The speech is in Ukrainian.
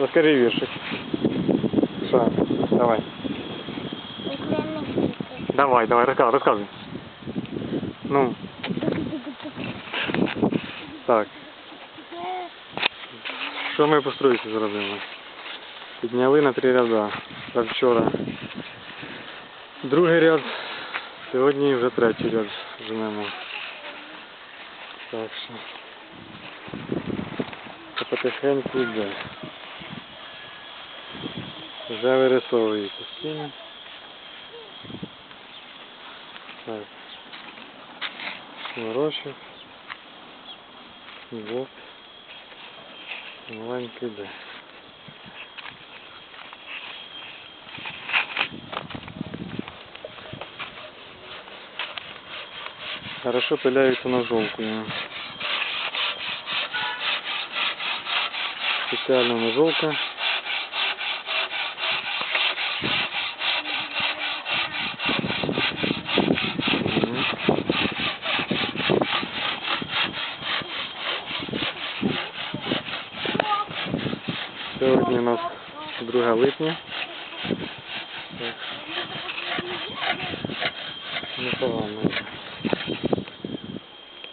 Розкажи віршик. Що? Давай. Давай, давай, розказуй, розказуй. Ну, так. Що ми по стройці зробили? Підняли на три ряда. Так вчора. Другий ряд. Сьогодні вже третій ряд женемо. Так що. Потихеньку йде. Вже вирисовується стіни. Так. Ворочок. Вот. Маленький йде. Хорошо пиляються ножовкою. Спеціальна ножовка. Сьогодні у нас 2 липня. Так. Непогано.